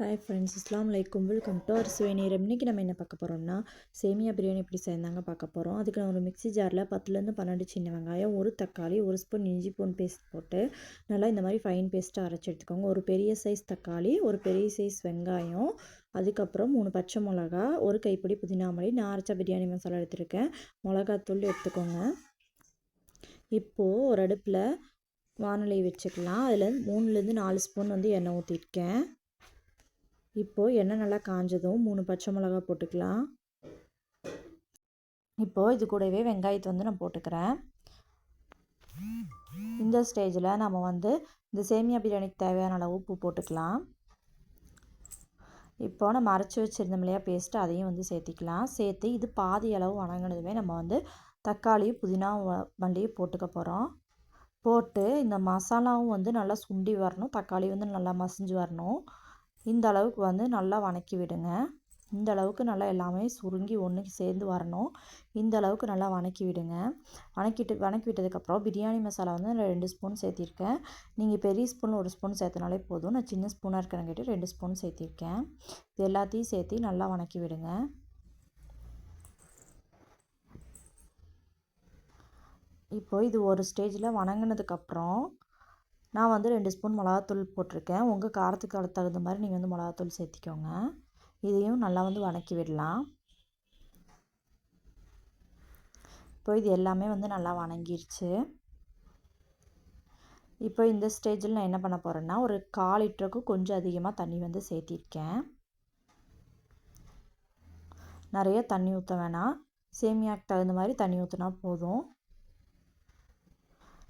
Hi friends இஸ்லாம் லைக்கும் welcome to ஒரு சுவைநீரம் இன்றைக்கி நம்ம என்ன பார்க்க போகிறோம்னா சேமியா பிரியாணி எப்படி செய்யறாங்க பார்க்க போகிறோம் அதுக்கு நான் ஒரு மிக்ஸி ஜாரில் பத்துலேருந்து பன்னெண்டு சின்ன வெங்காயம் ஒரு தக்காளி ஒரு ஸ்பூன் இஞ்சி பூன் பேஸ்ட் போட்டு நல்லா இந்த மாதிரி ஃபைன் பேஸ்ட்டாக அரைச்சி எடுத்துக்கோங்க. ஒரு பெரிய சைஸ் தக்காளி ஒரு பெரிய சைஸ் வெங்காயம் அதுக்கப்புறம் மூணு பச்சை மிளகா ஒரு கைப்பிடி புதினா மல்லி. நான் அரைச்ச பிரியாணி மசாலா எடுத்துருக்கேன். மிளகாத்தூள் எடுத்துக்கோங்க. இப்போது ஒரு அடுப்பில் வானொலி வச்சுக்கலாம். அதில் மூணுலேருந்து நாலு ஸ்பூன் வந்து எண்ணெய் ஊற்றிருக்கேன் இப்போது எண்ணெய் நல்லா காஞ்சதும் மூணு பச்சை மிளகா போட்டுக்கலாம். இப்போது இது கூடவே வெங்காயத்தை வந்து நான் போட்டுக்கிறேன். இந்த ஸ்டேஜில் நம்ம வந்து இந்த சேமியா பிரியாணிக்கு தேவையான அளவு உப்பு போட்டுக்கலாம். இப்போ நம்ம அரைச்சி வச்சுருந்தோம் இல்லையா பேஸ்ட்டு அதையும் வந்து சேர்த்திக்கலாம். சேர்த்து இது பாதி அளவு வணங்கினதுமே நம்ம வந்து தக்காளி புதினா வண்டியும் போட்டுக்க போகிறோம் போட்டு இந்த மசாலாவும் வந்து நல்லா சுண்டி வரணும். தக்காளி வந்து நல்லா மசிஞ்சு வரணும். இந்த அளவுக்கு வந்து நல்லா வணக்கி விடுங்க. இந்த அளவுக்கு நல்லா எல்லாமே சுருங்கி ஒன்றுக்கு சேர்ந்து வரணும். இந்த அளவுக்கு நல்லா வணக்கி விடுங்க. வணக்கிட்டு வணக்கி விட்டதுக்கப்புறம் பிரியாணி மசாலா வந்து நான் ரெண்டு ஸ்பூன் சேர்த்திருக்கேன். நீங்கள் பெரிய ஸ்பூன் ஒரு ஸ்பூன் சேர்த்தனாலே போதும். நான் சின்ன ஸ்பூனாக இருக்கிறங்கிட்ட ரெண்டு ஸ்பூன் சேர்த்திருக்கேன். இது எல்லாத்தையும் சேர்த்து நல்லா வணக்கி விடுங்க. இப்போ இது ஒரு ஸ்டேஜில் வணங்கினதுக்கப்புறம் நான் வந்து ரெண்டு ஸ்பூன் மிளகாத்தூள் போட்டிருக்கேன். உங்கள் காரத்துக்கு தகுந்த மாதிரி நீங்கள் வந்து மிளகாத்தூள் சேர்த்திக்கோங்க. இதையும் நல்லா வந்து வணக்கி விடலாம். இப்போ இது எல்லாமே வந்து நல்லா வணங்கிருச்சு. இப்போ இந்த ஸ்டேஜில் நான் என்ன பண்ண போகிறேன்னா ஒரு கால் லிட்டருக்கு கொஞ்சம் அதிகமாக தண்ணி வந்து சேர்த்திருக்கேன். நிறைய தண்ணி ஊற்ற வேணாம். சேமியாக்கு தகுந்த மாதிரி தண்ணி ஊற்றினா போதும்.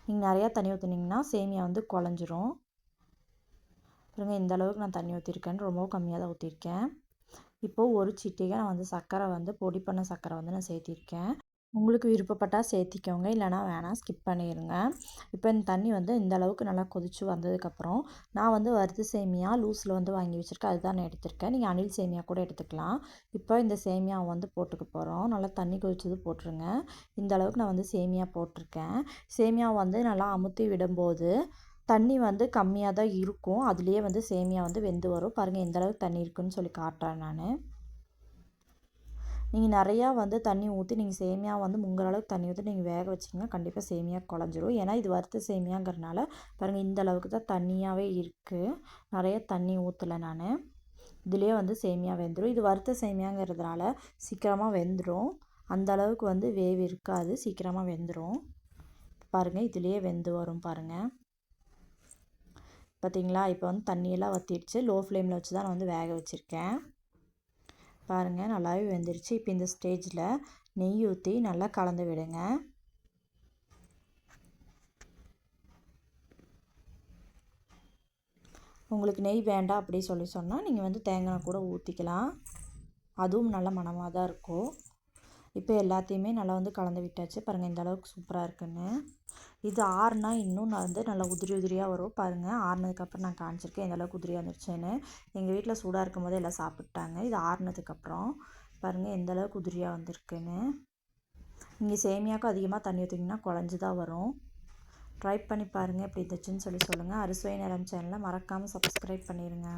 நீங்கள் நிறையா தண்ணி ஊற்றுனீங்கன்னா சேமியா வந்து குழஞ்சிரும். பாருங்க இந்த அளவுக்கு நான் தண்ணி ஊற்றிருக்கேன் ரொம்பவும் கம்மியாக தான் ஊற்றிருக்கேன் இப்போது ஒரு சிட்டிகை நான் வந்து சர்க்கரை வந்து பொடி பண்ண சர்க்கரை வந்து நான் சேர்த்திருக்கேன். உங்களுக்கு விருப்பப்பட்டால் சேர்த்திக்கோங்க. இல்லைனா வேணாம் ஸ்கிப் பண்ணிடுங்க இப்போ இந்த தண்ணி வந்து இந்த அளவுக்கு நல்லா கொதித்து வந்ததுக்கப்புறம் நான் வந்து வறுத்து சேமியா லூஸில் வந்து வாங்கி வச்சுருக்கேன். அதுதான் நான் எடுத்திருக்கேன். நீங்கள் அணில் சேமியா கூட எடுத்துக்கலாம். இப்போ இந்த சேமியாவை வந்து போட்டுக்க போகிறோம் நல்லா தண்ணி கொதிச்சது போட்டுருங்க. இந்த அளவுக்கு நான் வந்து சேமியா போட்டிருக்கேன். சேமியா வந்து நல்லா அமுத்தி விடும்போது தண்ணி வந்து கம்மியாக தான் இருக்கும். அதுலேயே வந்து சேமியா வந்து வெந்து வரும். பாருங்கள் எந்தளவுக்கு தண்ணி இருக்குன்னு சொல்லி காட்டுறேன் நான். நீங்கள் நிறையா வந்து தண்ணி ஊற்றி நீங்கள் சேமியா வந்து முங்குற அளவுக்கு தண்ணி ஊற்றி நீங்கள் வேக வச்சிங்கன்னா கண்டிப்பாக சேமியா குழஞ்சிரும். ஏன்னா இது வறுத்த சேமியாங்கிறனால பாருங்கள் இந்த அளவுக்கு தான் தண்ணியாகவே இருக்குது நிறைய தண்ணி ஊற்றலை நான். இதுலேயே வந்து சேமியா வெந்துடும் இது வறுத்த சேமியாங்கிறதுனால சீக்கிரமாக வெந்துடும் அந்த அளவுக்கு வந்து வேவு இருக்காது. சீக்கிரமாக வெந்துடும் பாருங்கள் இதுலேயே வெந்து வரும் பாருங்கள் பார்த்திங்களா இப்போ வந்து தண்ணியெல்லாம் வற்றிடுச்சு லோ ஃப்ளேமில் வச்சு தான் நான் வந்து வேக வச்சுருக்கேன். பாருங்கள் நல்லாவே வெந்துருச்சு. இப்போ இந்த ஸ்டேஜில் நெய் ஊற்றி நல்லா கலந்து விடுங்க. உங்களுக்கு நெய் வேண்டாம் அப்படி சொல்லி சொன்னால் நீங்கள் வந்து தேங்காய் கூட ஊற்றிக்கலாம் அதுவும் நல்ல மனமாக தான் இருக்கும். இப்போ எல்லாத்தையுமே நல்லா வந்து கலந்து விட்டாச்சு. பாருங்கள் இந்த அளவுக்கு சூப்பராக இருக்குன்னு. இது ஆறுனா இன்னும் நான் வந்து நல்லா உதிரி உதிரியாக வரும். பாருங்கள் ஆறுனதுக்கப்புறம் நான் காமிச்சிருக்கேன் எந்தளவுக்கு உதிரியாக வந்துருச்சுன்னு எங்கள் வீட்டில் சூடாக இருக்கும் போது எல்லாம் சாப்பிட்டாங்க. இது ஆறுனதுக்கப்புறம் பாருங்கள் எந்தளவுக்கு உதிரியாக வந்திருக்குன்னு. நீங்கள் சேமியாவுக்கு அதிகமாக தண்ணி ஊற்றிங்கன்னா குழஞ்சி தான் வரும். ட்ரை பண்ணி பாருங்கள் எப்படி இருந்துச்சுன்னு சொல்லி சொல்லுங்கள் அரிசுவை நேரம் சேனலை மறக்காமல் சப்ஸ்கிரைப் பண்ணிடுங்க